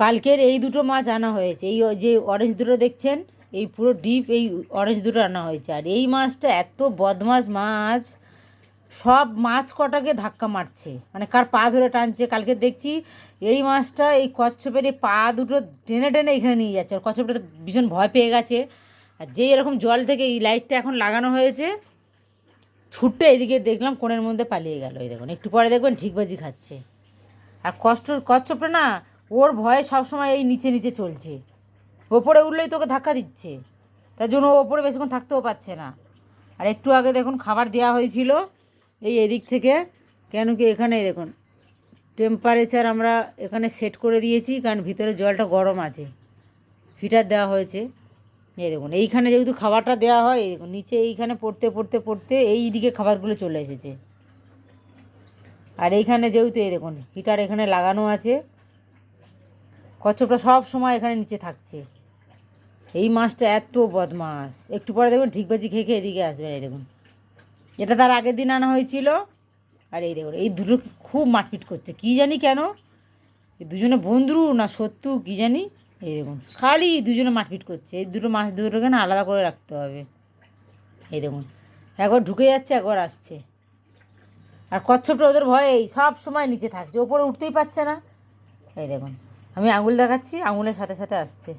কালকের এই দুটো মাছ আনা হয়েছে। এই যে অরেঞ্জ দুটো দেখছেন, এই পুরো ডিপ এই অরেঞ্জ দুটো আনা হয়েছে। আর এই মাছটা এত বদমাস মাছ, সব মাছ কটাকে ধাক্কা মারছে। মানে কার পা ধরে টানছে, কালকে দেখছি এই মাছটা এই কচ্ছপের এই পা দুটো টেনে টেনে এখানে নিয়ে যাচ্ছে। আর কচ্ছপটা ভীষণ ভয় পেয়ে গেছে। আর যেই এরকম জল থেকে এই লাইটটা এখন লাগানো হয়েছে, ছুটে এদিকে দেখলাম কোণের মধ্যে পালিয়ে গেল। এই দেখুন, একটু পরে দেখবেন ঠিকবাজি খাচ্ছে। আর কষ্ট কচ্ছপটা না ওর ভয়ে সবসময় এই নিচে নিচে চলছে। ওপরে উঠলেই তোকে ধাক্কা দিচ্ছে। তার জন্য ও ওপরে বেশিক্ষণ থাকতেও পারছে না। আর একটু আগে দেখুন খাবার দেওয়া হয়েছিল, এই এদিক থেকে। কেন কি এখানে দেখুন টেম্পারেচার আমরা এখানে সেট করে দিয়েছি, কারণ ভিতরে জলটা গরম আছে। হিটার দেওয়া হয়েছে। এই দেখুন, এইখানে যেহেতু খাবারটা দেওয়া হয়, এই দেখুন, নিচে এইখানে পড়তে পড়তে পড়তে এই দিকে খাবারগুলো চলে এসেছে। আর এইখানে যেহেতু এই দেখুন হিটার এখানে লাগানো আছে। কচ্ছপটা সব সময় এখানে নিচে থাকছে। এই মাছটা এত বদমাস একটু পরে দেখুন ঠিক ঠিকবাজি খেয়ে খেয়ে এদিকে আসবে এই দেখুন। এটা তার আগের দিন আনা হয়েছিল। আর এই দেখুন, এই দুটো খুব মারপিট করছে। কী জানি কেন? এই দুজনে বন্ধু না সত্যু কী জানি? এই দেখুন, খালি দুজনে মারপিট করছে। এই দুটো মাছ দুটোকে না আলাদা করে রাখতে হবে। এই দেখুন, একবার ঢুকে যাচ্ছে, একবার আসছে। আর কচ্ছপটা ওদের ভয়েই সব সময় নিচে থাকছে। ওপরে উঠতেই পারছে না। এই দেখুন আমি আঙুল দেখাচ্ছি আঙুলের সাথে সাথে আসছে।